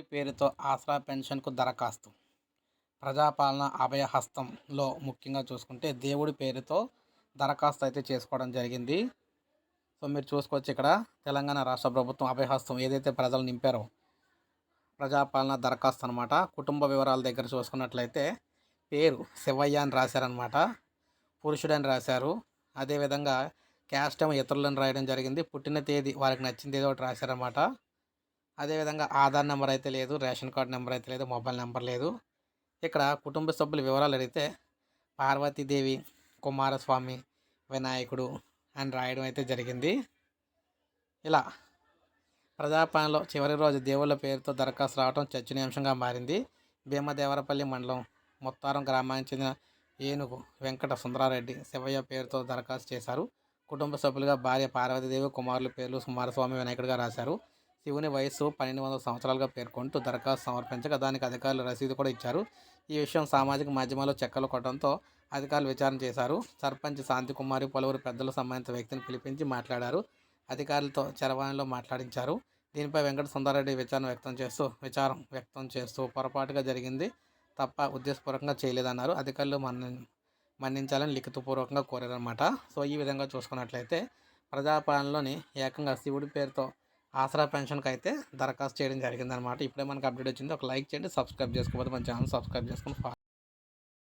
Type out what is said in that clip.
పేరుతో ఆసరా పెన్షన్కు దరఖాస్తు. ప్రజాపాలన అభయహస్తంలో ముఖ్యంగా చూసుకుంటే దేవుడి పేరుతో దరఖాస్తు అయితే చేసుకోవడం జరిగింది. సో మీరు చూసుకోవచ్చు ఇక్కడ తెలంగాణ రాష్ట్ర ప్రభుత్వం అభయహస్తం ఏదైతే ప్రజలు నింపారో ప్రజాపాలన దరఖాస్తు అనమాట కుటుంబ వివరాల దగ్గర చూసుకున్నట్లయితే పేరు శివయ్య అని రాశారనమాట పురుషుడని రాశారు. అదేవిధంగా క్యాస్ట్ ఏమో ఇతరులను రాయడం జరిగింది. పుట్టిన తేదీ వారికి నచ్చింది ఏదో ఒకటి రాశారనమాట అదేవిధంగా ఆధార్ నెంబర్ అయితే లేదు రేషన్ కార్డ్ నెంబర్ అయితే లేదు మొబైల్ నెంబర్ లేదు. ఇక్కడ కుటుంబ సభ్యుల వివరాలు అడిగితే పార్వతీదేవి కుమారస్వామి వినాయకుడు అని రాయడం అయితే జరిగింది. ఇలా ప్రజాపాలనలో చివరి రోజు దేవుళ్ళ పేరుతో దరఖాస్తు రావడం చర్చనీయాంశంగా మారింది. భీమదేవరపల్లి మండలం ముత్తారం గ్రామానికి చెందిన ఏనుగు వెంకట సుందరారెడ్డి శివయ్య పేరుతో దరఖాస్తు చేశారు. కుటుంబ సభ్యులుగా భార్య పార్వతీదేవి కుమారుల పేర్లు కుమారస్వామి వినాయకుడిగా రాశారు. శివుని వయస్సు పన్నెండు వందల సంవత్సరాలుగా పేర్కొంటూ దరఖాస్తు సమర్పించగా దానికి అధికారులు రసీదు కూడా ఇచ్చారు. ఈ విషయం సామాజిక మాధ్యమాల్లో చెక్కలు కొట్టడంతో అధికారులు విచారణ చేశారు. సర్పంచ్ శాంతికుమారి పలువురు పెద్దలు సంబంధిత వ్యక్తిని పిలిపించి మాట్లాడారు. అధికారులతో చరవాణిలో మాట్లాడించారు. దీనిపై వెంకట సుందారెడ్డి విచారణ వ్యక్తం చేస్తూ విచారం వ్యక్తం చేస్తూ పొరపాటుగా జరిగింది తప్ప ఉద్దేశపూర్వకంగా చేయలేదన్నారు. అధికారులు మన్ని మన్నించాలని లిఖితపూర్వకంగా కోరారన్నమాట. సో ఈ విధంగా చూసుకున్నట్లయితే ప్రజాపాలనలోని ఏకంగా శివుడి పేరుతో ఆసరా పెన్షన్కి అయితే దరఖాస్తు చేయడం జరిగిందనమాట ఇప్పుడే మనకు అప్డేట్ వచ్చింది. ఒక లైక్ చేయండి సబ్స్క్రైబ్ చేసుకోకపోతే మన ఛానల్ సబ్స్క్రైబ్ చేసుకుని